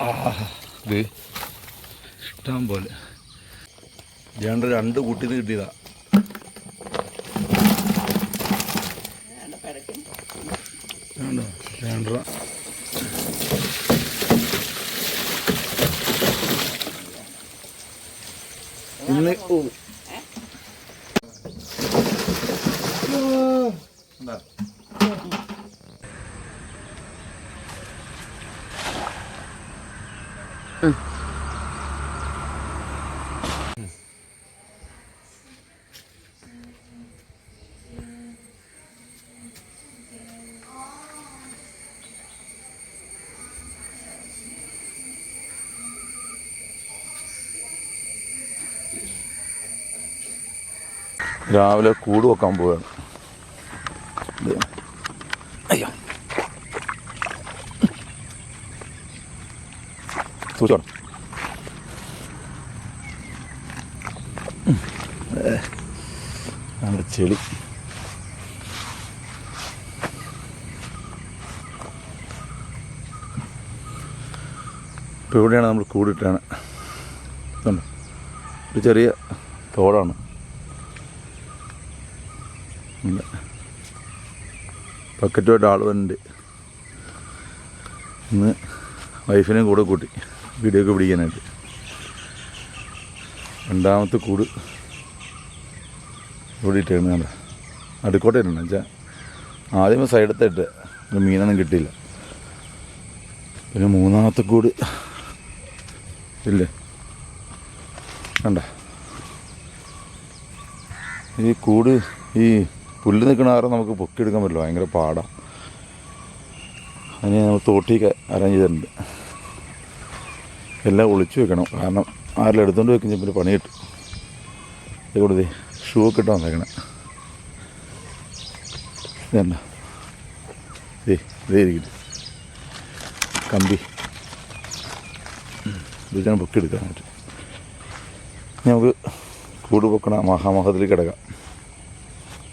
ഇത് ഇഷ്ടം പോലെ രണ്ട് രണ്ട് കുട്ടിന്ന് കിട്ടിയതാ. ഇന്ന് ഓ രാവിലെ കൂട് വെക്കാൻ പോവുകയാണ് ഇത്. അയ്യോ സൂക്ഷിച്ചോണം നമ്മുടെ ചെളി ഇപ്പോൾ ഇവിടെയാണ് നമ്മൾ കൂടിയിട്ടാണ് ഇതുണ്ട്. ഒരു ചെറിയ തോടാണ്. ബക്കറ്റുമായിട്ട് ആൾ വരുന്നുണ്ട് ഇന്ന് വൈഫിനെയും കൂടെ കൂട്ടി. വീഡിയോ ഒക്കെ പിടിക്കാനായിട്ട്. രണ്ടാമത്തെ കൂട് ഇവിടെ ഇട്ടാണ് കണ്ട? അടുക്കോട്ടയിട്ടുണ്ട് വെച്ചാൽ ആദ്യം സൈഡത്തെ ഇട്ട് ഒരു മീനൊന്നും കിട്ടിയില്ല. പിന്നെ മൂന്നാമത്തെ കൂട് ഇല്ലേ? കണ്ട? ഈ കൂട് ഈ പുല്ല് നിൽക്കണ കാരണം നമുക്ക് പൊക്കിയെടുക്കാൻ പറ്റില്ല. ഭയങ്കര പാടാണ് അതിന് നമ്മൾ തോട്ടിയൊക്കെ അറേഞ്ച് ചെയ്തിട്ടുണ്ട്. എല്ലാം ഒളിച്ചു വെക്കണം. കാരണം ആരെല്ലാം എടുത്തുകൊണ്ട് വെക്കുന്ന പിന്നെ പണി കിട്ടും. ഇവിടെ ഷൂ ഒക്കെ ഇട്ടാൽ വന്നേക്കണേ. ദേ ഇതേ ഇരിക്കട്ടെ. കമ്പി. ഇതിനാണ് ബുക്ക് എടുക്കാൻ പറ്റും നമുക്ക് കൂട് പൊക്കണ മഹാമഹത്തിൽ കിടക്കാം.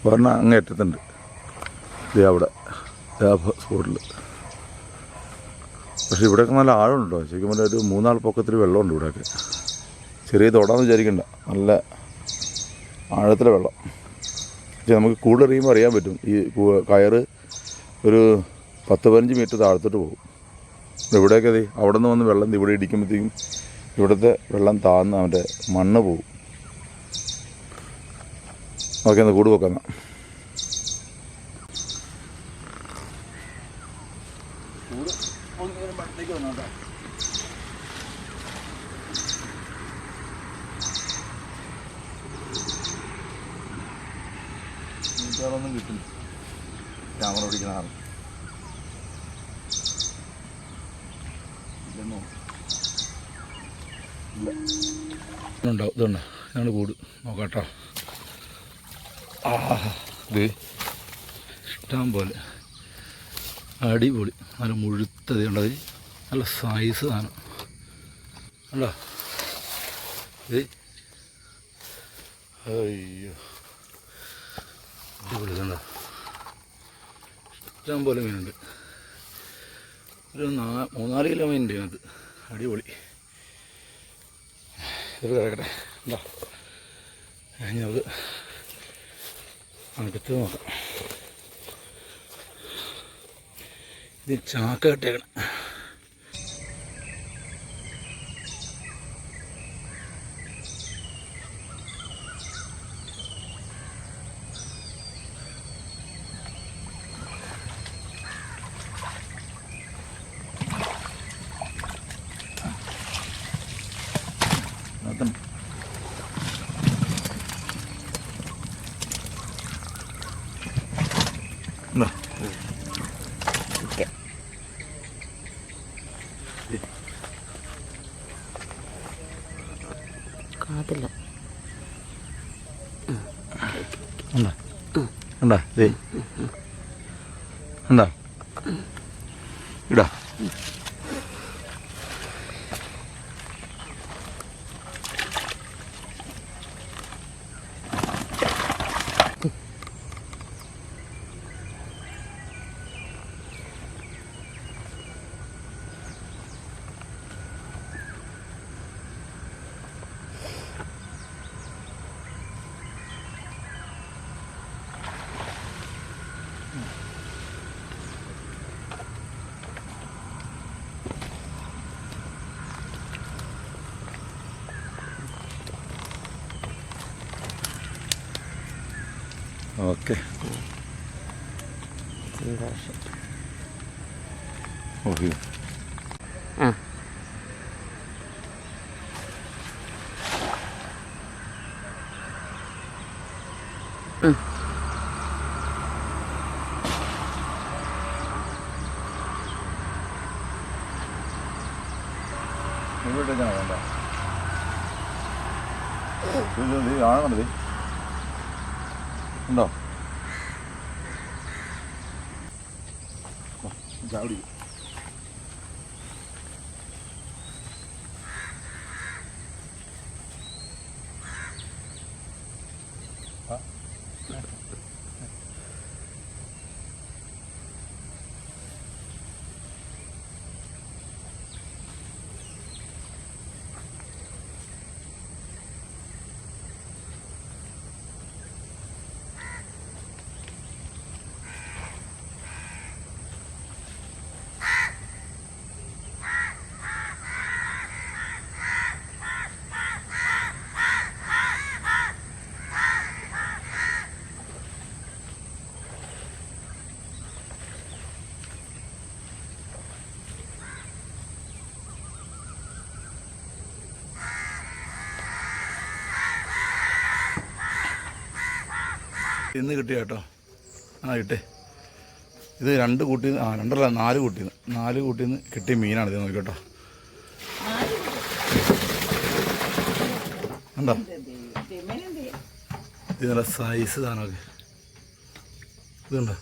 പറഞ്ഞാൽ അങ്ങേറ്റത്തുണ്ട് ഇത് ഇതേ അവിടെ ഇതേ സ്പോട്ടിൽ പക്ഷെ ഇവിടെയൊക്കെ നല്ല ആഴമുണ്ടോ? ശരിക്കും പറഞ്ഞാൽ ഒരു മൂന്നാൾ പൊക്കത്തിൽ വെള്ളമുണ്ട് ഇവിടെയൊക്കെ. ചെറിയ തോടാന്ന് വിചാരിക്കണ്ട. നല്ല ആഴത്തിലെ വെള്ളം. പക്ഷെ നമുക്ക് കൂടുതൽ അറിയുമ്പോൾ അറിയാൻ പറ്റും. ഈ കയറ് ഒരു പത്ത് പതിനഞ്ച് മീറ്റർ താഴ്ത്തിട്ട് പോകും. ഇവിടെയൊക്കെ ദേ അവിടെ നിന്ന് വന്ന് വെള്ളം ഇവിടെ ഇടിക്കുമ്പോഴത്തേക്കും ഇവിടുത്തെ വെള്ളം താഴ്ന്ന് അവന്റെ മണ്ണ് പോകും. ഓക്കെ എന്നാൽ കൂട് വെക്കാം എന്നാ. ഒന്നും കിട്ടില്ല. ക്യാമറ പിടിക്കുന്ന ആറ് ഇല്ലെന്നോ ഇല്ല. ഉണ്ടാവും ഇതുണ്ട്? ഞങ്ങൾ കൂട്. നോക്കാട്ടോ. ആ ഇത് ഇഷ്ടം പോലെ. അടിപൊളി. നല്ല മുഴുത്തത് ഉണ്ടത്. നല്ല സൈസ് സാധനം. കണ്ടോ? ഇത് അയ്യോ. അടിപൊളി കണ്ടോ ഇഷ്ടം പോലെ മീനുണ്ട്. ഒരു നാ മൂന്നാൽ കിലോ മീനുണ്ട് ഇതിനകത്ത് അടിപൊളി. ഇത് കിടക്കട്ടെ. എന്താ നമുക്ക് അടുത്ത് നോക്കാം. ഇത് ചാക്ക കെട്ടേക്കണം കാതില്ല. ഉണ്ടാ? ഉണ്ടാ? ഇടാ. ഓക്കെ ഓക്കെ ആ വേണ്ട കാണുന്നുണ്ട് ഉണ്ടോ? ചാവടി ഇന്ന് കിട്ടിയ കേട്ടോ. ആ കിട്ടേ ഇത് രണ്ട് കൂട്ടി ആ രണ്ടല്ല നാല് കൂട്ടിന്ന് നാല് കൂട്ടിന്ന് കിട്ടിയ മീനാണ് ഇത് നോക്കിട്ടോ ഉണ്ടോ ഇത് നല്ല സൈസ് സാധനമൊക്കെ ഇതുണ്ടോ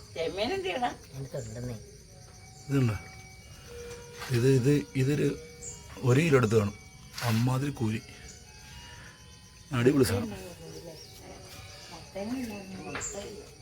ഇതുണ്ടോ ഇത് ഇത് ഇതൊരു ഒരു കിലോ എടുത്ത് വേണം അമ്മാതിരി കൂലി അടിപൊളി സാധനം. Amen.